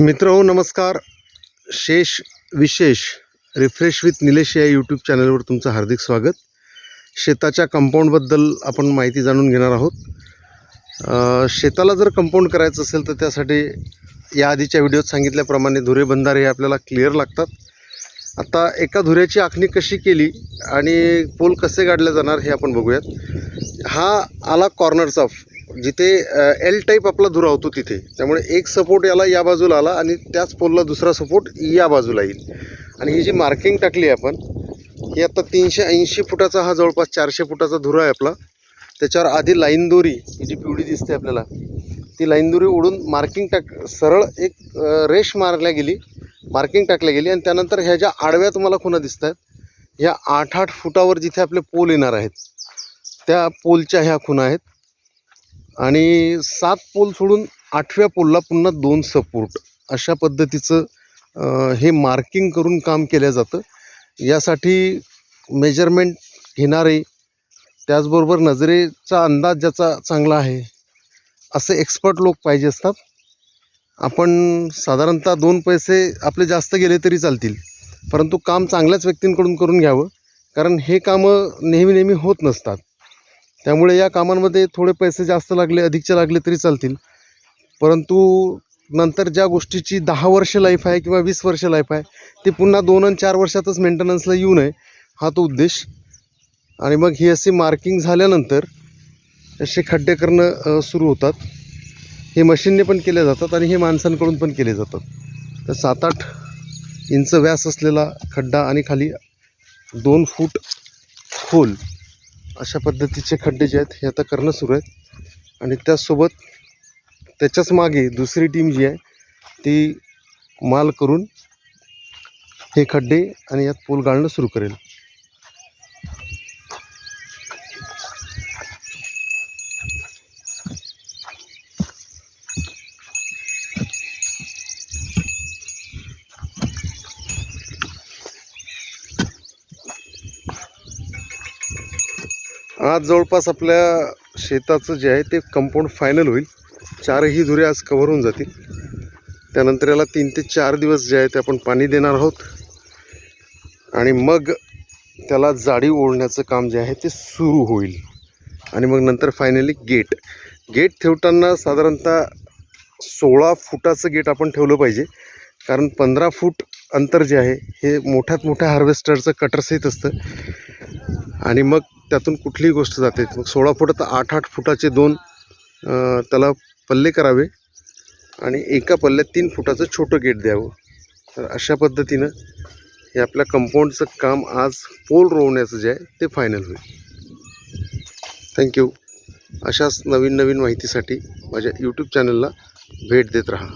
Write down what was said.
मित्र हो नमस्कार. शेष विशेष रिफ्रेश विथ निलेश या यूट्यूब चॅनलवर तुमचं हार्दिक स्वागत. शेताच्या कंपाऊंडबद्दल आपण माहिती जाणून घेणार आहोत. शेताला जर कंपाऊंड करायचं असेल तर त्यासाठी या आधीच्या व्हिडिओत सांगितल्याप्रमाणे धुरे बंधारे हे आपल्याला क्लिअर लागतात. आता एका धुऱ्याची आखणी कशी केली आणि पोल कसे गाडले जाणार हे आपण बघूयात. हा आला कॉर्नरचा जिथे एल टाईप आपला धुरा होतो तिथे. त्यामुळे एक सपोर्ट याला या बाजूला आला आणि त्याच पोलला दुसरा सपोर्ट या बाजूला येईल. आणि ही जी मार्किंग टाकली आपण ही आता तीनशे ऐंशी फुटाचा हा जवळपास चारशे फुटाचा धुरा आहे आपला. त्याच्यावर आधी लाईन दोरी ही जी पिवळी दिसते आपल्याला ती लाईन दोरी उडून मार्किंग टाक सरळ एक रेश रेष मारल्या गेली मार्किंग टाकल्या गेली आणि त्यानंतर ह्या ज्या आडव्या तुम्हाला खुणा दिसत आहेत ह्या आठ आठ फुटावर जिथे आपले पोल येणार आहेत त्या पोलच्या ह्या खुणा आहेत. आणि सात पोल सोडून आठव्या पोलला पुन्हा दोन सपोर्ट अशा पद्धतीचं हे मार्किंग करून काम केलं जातं. यासाठी मेजरमेंट घेणारे त्याचबरोबर नजरेचा अंदाज ज्याचा चांगला आहे असे एक्सपर्ट लोक पाहिजे असतात. आपण साधारणतः दोन पैसे आपले जास्त गेले तरी चालतील परंतु काम चांगल्याच व्यक्तींकडून करून घ्यावं कारण हे कामं नेहमी नेहमी होत नसतात. त्यामुळे या कामांमध्ये थोडे पैसे जास्त लागले अधिकचे लागले तरी चालतील. परंतु नंतर ज्या गोष्टीची दहा वर्ष लाईफ आहे किंवा वीस वर्ष लाईफ आहे ती पुन्हा दोन आणि चार वर्षातच मेंटेनन्सला येऊ नये हा तो उद्देश. आणि मग ही अशी मार्किंग झाल्यानंतर असे खड्डे करणं सुरू होतात. हे मशीनने पण केले जातात आणि हे माणसांकडून पण केले जातात. तर सात आठ इंच व्यास असलेला खड्डा आणि खाली दोन फूट खोल अशा पद्धतीचे खड्डे जे आहेत हे आता करणं सुरू आहेत. आणि त्याचसोबत त्याच्याच मागे दुसरी टीम जी आहे ती माल करून हे खड्डे आणि यात पूल गाळणं सुरू करेल. आज जवळपास आपल्या शेताचं जे आहे ते कंपाऊंड फायनल होईल. चारही धुरे आज कव्हर होऊन जातील. त्यानंतर याला तीन ते चार दिवस जे आहे ते आपण पाणी देणार आहोत. आणि मग त्याला जाडी ओढण्याचं काम जे आहे ते सुरू होईल. आणि मग नंतर फायनली गेट गेट ठेवताना साधारणतः सोळा फुटाचं गेट आपण ठेवलं पाहिजे. कारण पंधरा फूट अंतर जे आहे हे मोठ्यात मोठ्या हार्वेस्टरचं कटरसहित असतं. आणि मग त्यातून कुठलीही गोष्ट जाते. मग सोळा फुटं तर आठ आठ फुटाचे दोन त्याला पल्ले करावे आणि एका पल्ल्यात तीन फुटाचं छोटं गेट द्यावं. तर अशा पद्धतीनं हे आपल्या कंपाऊंडचं काम आज पोल रोवण्याचं जे आहे ते फायनल होईल. थँक्यू अशाच नवीन नवीन माहितीसाठी माझ्या यूट्यूब चॅनलला भेट देत राहा.